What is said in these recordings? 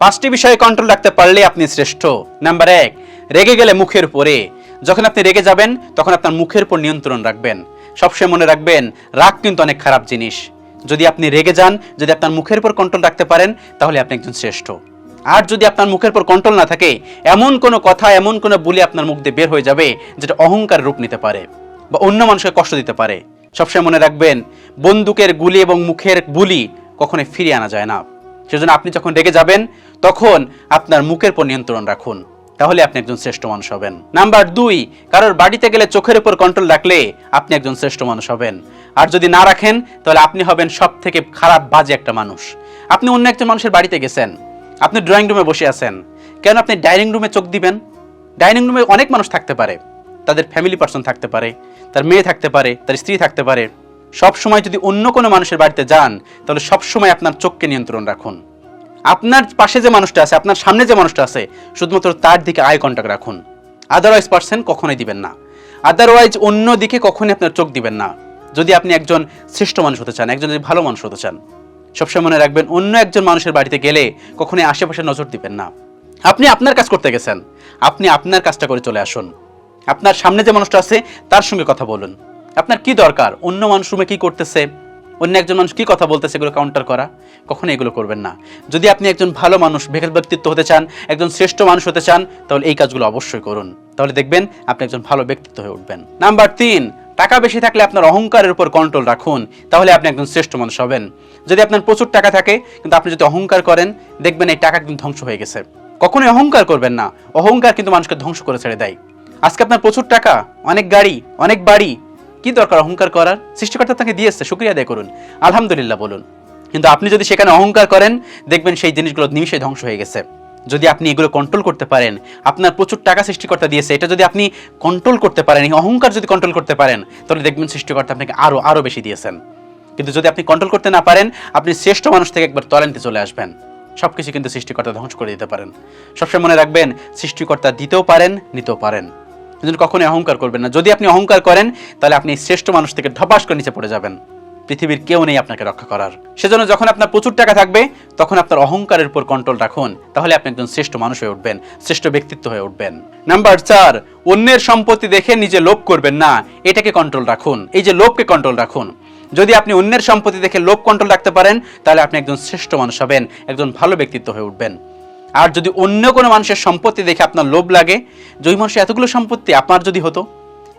পাঁচটি বিষয়ে কন্ট্রোল রাখতে পারলে আপনি শ্রেষ্ঠ। নাম্বার এক, রেগে গেলে মুখের উপরে। যখন আপনি রেগে যাবেন, তখন আপনার মুখের উপর নিয়ন্ত্রণ রাখবেন। সবসময় মনে রাখবেন, রাগ কিন্তু অনেক খারাপ জিনিস। যদি আপনি রেগে যান, যদি আপনার মুখের উপর কন্ট্রোল রাখতে পারেন, তাহলে আপনি একজন শ্রেষ্ঠ। আর যদি আপনার মুখের উপর কন্ট্রোল না থাকে, এমন কোনো কথা, এমন কোনো বুলি আপনার মুখ দিয়ে বের হয়ে যাবে, যেটা অহংকার রূপ নিতে পারে বা অন্য মানুষকে কষ্ট দিতে পারে। সবসময় মনে রাখবেন, বন্দুকের গুলি এবং মুখের বুলি কখনোই ফিরিয়ে আনা যায় না। সেজন্য আপনি যখন রেগে যাবেন তখন আপনার মুখের উপর নিয়ন্ত্রণ রাখুন। তাহলে আপনি একজন শ্রেষ্ঠ মানুষ হবেন। নাম্বার দুই, কারোর বাড়িতে গেলে চোখের উপর কন্ট্রোল রাখলে আপনি একজন শ্রেষ্ঠ মানুষ হবেন। আর যদি না রাখেন, তাহলে আপনি হবেন সব থেকে খারাপ, বাজে একটা মানুষ। আপনি অন্য একজন মানুষের বাড়িতে গেছেন। আপনি ড্রয়িং রুমে বসে আছেন। কেন আপনি ডাইনিং রুমে চোখ দিবেন? ডাইনিং রুমে অনেক মানুষ থাকতে পারে। তাদের ফ্যামিলি পার্সন থাকতে পারে, তার মেয়ে থাকতে পারে, তার স্ত্রী থাকতে পারে। সব সময় যদি অন্য কোনো মানুষের বাড়িতে যান, তাহলে সব সময় আপনার চোখকে নিয়ন্ত্রণ রাখুন। আপনার পাশে যে মানুষটা আছে, আপনার সামনে যে মানুষটা আছে, শুধুমাত্র তার দিকে আই কন্ট্যাক্ট রাখুন। আদারওয়াইজ পার্সেন্ট কখনোই দিবেন না। আদারওয়াইজ অন্য দিকে কখনোই আপনার চোখ দিবেন না। যদি আপনি একজন শ্রেষ্ঠ মানুষ হতে চান, একজন যদি ভালো মানুষ হতে চান, সবসময় মনে রাখবেন অন্য একজন মানুষের বাড়িতে গেলে কখনোই আশেপাশে নজর দিবেন না। আপনি আপনার কাজ করতে গেছেন, আপনি আপনার কাজটা করে চলে আসুন। আপনার সামনে যে মানুষটা আছে, তার সঙ্গে কথা বলুন। আপনার কি দরকার? অন্য মানুষ রুমে কি করতেছে? অন্য একজন মানুষ কি কথা বলতেছে এগুলো কাউন্টার করা? কখনো এগুলো করবেন না। যদি আপনি একজন ভালো মানুষ বেকার ব্যক্তিত্ব হতে চান, একজন শ্রেষ্ঠ মানুষ হতে চান, তাহলে এই কাজগুলো অবশ্যই করুন। তাহলে দেখবেন আপনি একজন ভালো ব্যক্তিত্ব হয়ে উঠবেন। নাম্বার তিন, টাকা বেশি থাকলে আপনার অহংকারের উপর কন্ট্রোল রাখুন। তাহলে আপনি একজন শ্রেষ্ঠ মানুষ হবেন। যদি আপনার প্রচুর টাকা থাকে, কিন্তু আপনি যদি অহংকার করেন, দেখবেন এই টাকা কিন্তু ধ্বংস হয়ে গেছে। কখনোই অহংকার করবেন না। অহংকার কিন্তু মানুষকে ধ্বংস করে ছেড়ে দেয়। আজকে আপনার প্রচুর টাকা, অনেক গাড়ি, অনেক বাড়ি কি দরকার অহংকার করার? সৃষ্টিকর্তা তাকে দিয়েছে, শুক্রিয়া আদায় করুন। আলহামদুলিল্লাহ বলুন। কিন্তু আপনি যদি সেখানে অহংকার করেন, দেখবেন সেই জিনিসগুলো নিমিশে ধ্বংস হয়ে গেছে। যদি আপনি এগুলো কন্ট্রোল করতে পারেন, আপনার প্রচুর টাকা সৃষ্টিকর্তা দিয়েছে, এটা যদি আপনি কন্ট্রোল করতে পারেন, এই অহংকার যদি কন্ট্রোল করতে পারেন, তাহলে দেখবেন সৃষ্টিকর্তা আপনাকে আরও আরও বেশি দিয়েছেন। কিন্তু যদি আপনি কন্ট্রোল করতে না পারেন, আপনি শ্রেষ্ঠ মানুষ থেকে একবার তলান্তে চলে আসবেন। সব কিছু কিন্তু সৃষ্টিকর্তা ধ্বংস করে দিতে পারেন। সবসময় মনে রাখবেন, সৃষ্টিকর্তা দিতেও পারেন, নিতেও পারেন। এজন্য কখনোই অহংকার করবেন না। যদি আপনি অহংকার করেন, তাহলে আপনি শ্রেষ্ঠ মানুষ থেকে ধপাস করে নিচে পড়ে যাবেন। পৃথিবীর কেউ নেই আপনাকে রক্ষা করার। সেজন্য যখন আপনার প্রচুর টাকা থাকবে, তখন আপনার অহংকারের উপর কন্ট্রোল রাখুন। তাহলে আপনি একজন শ্রেষ্ঠ মানুষ হয়ে উঠবেন, শ্রেষ্ঠ ব্যক্তিত্ব হয়ে উঠবেন। নাম্বার চার, অন্যের সম্পত্তি দেখে নিজে লোভ করবেন না। এটাকে কন্ট্রোল রাখুন। এই যে লোভকে কন্ট্রোল রাখুন। যদি আপনি অন্যের সম্পত্তি দেখে লোভ কন্ট্রোল রাখতে পারেন, তাহলে আপনি একজন শ্রেষ্ঠ মানুষ হবেন, একজন ভালো ব্যক্তিত্ব হয়ে উঠবেন। আর যদি অন্য কোনো মানুষের সম্পত্তি দেখে আপনার লোভ লাগে যে ওই মানুষের এতগুলো সম্পত্তি আপনার যদি হতো,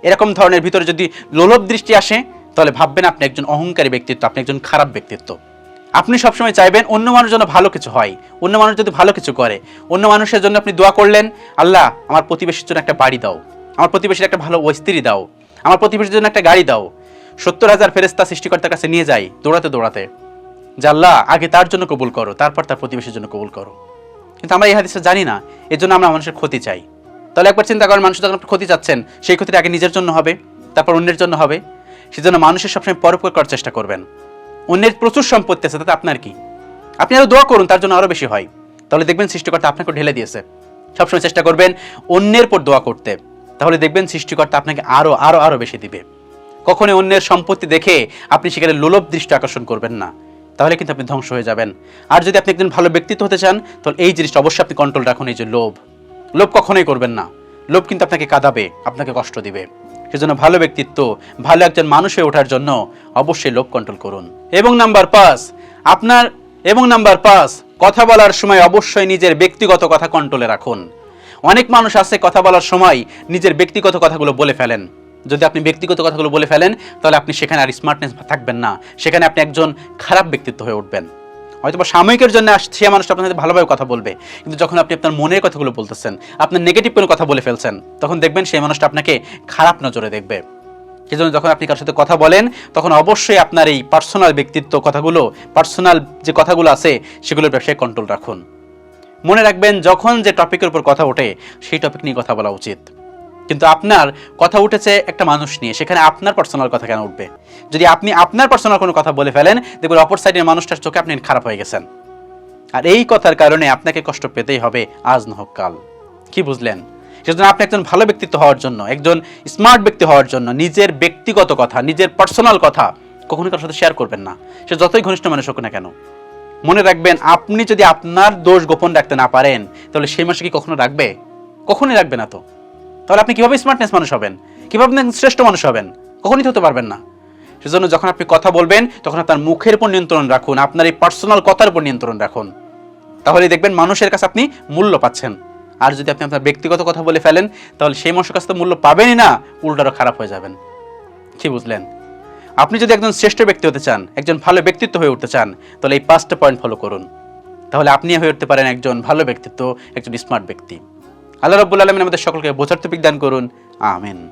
এরকম ধরনের ভিতরে যদি লোলভ দৃষ্টি আসে, তাহলে ভাববেন আপনি একজন অহংকারী ব্যক্তিত্ব, আপনি একজন খারাপ ব্যক্তিত্ব। আপনি সবসময় চাইবেন অন্য মানুষ যেন ভালো কিছু হয়, অন্য মানুষ যদি ভালো কিছু করে, অন্য মানুষের জন্য আপনি দোয়া করলেন, আল্লাহ, আমার প্রতিবেশীর জন্য একটা বাড়ি দাও, আমার প্রতিবেশীর একটা ভালো স্ত্রী দাও, আমার প্রতিবেশীর জন্য একটা গাড়ি দাও, সত্তর হাজার ফেরেস্তা সৃষ্টিকর্তার কাছে নিয়ে যাই, দৌড়াতে দৌড়াতে। যে আল্লাহ, আগে তার জন্য কবুল করো, তারপর তার প্রতিবেশীর জন্য কবুল করো। কিন্তু আমরা এই হাদিসটা জানি না। এর জন্য আমরা মানুষের ক্ষতি চাই। তাহলে একবার চিন্তা করেন, মানুষ যখন আপনি ক্ষতি চাচ্ছেন, সেই ক্ষতিটা আগে নিজের জন্য হবে, তারপর অন্যের জন্য হবে। সেজন্য মানুষের সবসময় পরোপকার করার চেষ্টা করবেন। অন্যের প্রচুর সম্পত্তি আছে, তাতে আপনার কি? আপনি আরও দোয়া করুন, তার জন্য আরও বেশি হয়। তাহলে দেখবেন সৃষ্টিকর্তা আপনাকে ঢেলে দিয়েছে। সবসময় চেষ্টা করবেন অন্যের পর দোয়া করতে। তাহলে দেখবেন সৃষ্টিকর্তা আপনাকে আরও আরও আরও বেশি দিবে। কখনোই অন্যের সম্পত্তি দেখে আপনি সেখানে লোলভ দৃষ্টি আকর্ষণ করবেন না। তাহলে কিন্তু আপনি ধ্বংস হয়ে যাবেন। আর যদি আপনি একজন ভালো ব্যক্তিত্ব হতে চান, তাহলে এই জিনিসটা অবশ্যই আপনি কন্ট্রোল রাখুন, এই যে লোভ। লোভ কখনোই করবেন না। লোভ কিন্তু আপনাকে কাঁদাবে, আপনাকে কষ্ট দিবে। সেজন্য ভালো ব্যক্তিত্ব, ভালো একজন মানুষ হয়ে ওঠার জন্য অবশ্যই লোভ কন্ট্রোল করুন। এবং নাম্বার পাঁচ, আপনার এবং নাম্বার পাঁচ, কথা বলার সময় অবশ্যই নিজের ব্যক্তিগত কথা কন্ট্রোলে রাখুন। অনেক মানুষ আছে কথা বলার সময় নিজের ব্যক্তিগত কথাগুলো বলে ফেলেন। যদি আপনি ব্যক্তিগত কথাগুলো বলে ফেলেন, তাহলে আপনি সেখানে আর স্মার্টনেস থাকবেন না। সেখানে আপনি একজন খারাপ ব্যক্তিত্ব হয়ে উঠবেন। হয়তো সাময়িকের জন্য সে মানুষটা আপনার সাথে ভালোভাবে কথা বলবে। কিন্তু যখন আপনি আপনার মনের কথাগুলো বলতেছেন, আপনার নেগেটিভ কোনো কথা বলে ফেলছেন, তখন দেখবেন সেই মানুষটা আপনাকে খারাপ নজরে দেখবে। সেজন্য যখন আপনি কারোর সাথে কথা বলেন, তখন অবশ্যই আপনার এই পার্সোনাল ব্যক্তিত্ব কথাগুলো পার্সোনাল যে কথাগুলো আছে, সেগুলোর ব্যবসায় কন্ট্রোল রাখুন। মনে রাখবেন, যখন যে টপিকের উপর কথা ওঠে, সেই টপিক নিয়ে কথা বলা উচিত। কিন্তু আপনার কথা উঠেছে একটা মানুষ নিয়ে, সেখানে আপনার পার্সোনাল কথা কেন উঠবে? যদি আপনি আপনার পার্সোনাল কোনো কথা বলে ফেলেন, দেখবেন অপর সাইডের মানুষটার চোখে আপনি খারাপ হয়ে গেছেন। আর এই কথার কারণে আপনাকে কষ্ট পেতেই হবে আজ না হোক কাল। কি বুঝলেন? সেজন্য আপনি একজন ভালো ব্যক্তিত্ব হওয়ার জন্য, একজন স্মার্ট ব্যক্তি হওয়ার জন্য, নিজের ব্যক্তিগত কথা, নিজের পার্সোনাল কথা কখনো কারোর সাথে শেয়ার করবেন না। সে যতই ঘনিষ্ঠ মানুষ হোক না কেন। মনে রাখবেন, আপনি যদি আপনার দোষ গোপন রাখতে না পারেন, তাহলে সেই মানুষ কি কখনো রাখবে? কখনোই রাখবে না তো। তাহলে আপনি কীভাবে স্মার্টনেস মানুষ হবেন? কীভাবে শ্রেষ্ঠ মানুষ হবেন? কখনই হতে পারবেন না। সেজন্য যখন আপনি কথা বলবেন, তখন আপনার মুখের উপর নিয়ন্ত্রণ রাখুন, আপনার এই পার্সোনাল কথার উপর নিয়ন্ত্রণ রাখুন। তাহলে দেখবেন মানুষের কাছে আপনি মূল্য পাচ্ছেন। আর যদি আপনি আপনার ব্যক্তিগত কথা বলে ফেলেন, তাহলে সেই মানুষের কাছে তো মূল্য পাবেনই না, উল্টারও খারাপ হয়ে যাবেন। কি বুঝলেন? আপনি যদি একজন শ্রেষ্ঠ ব্যক্তি হতে চান, একজন ভালো ব্যক্তিত্ব হয়ে উঠতে চান, তাহলে এই পাঁচটা পয়েন্ট ফলো করুন। তাহলে আপনি হয়ে উঠতে পারেন একজন ভালো ব্যক্তিত্ব, একজন স্মার্ট ব্যক্তি। আল্লাহ রব্বুল আলমিন আমাদের সকলকে বোঝার তুপিক বিজ্ঞান করুন। আমেন।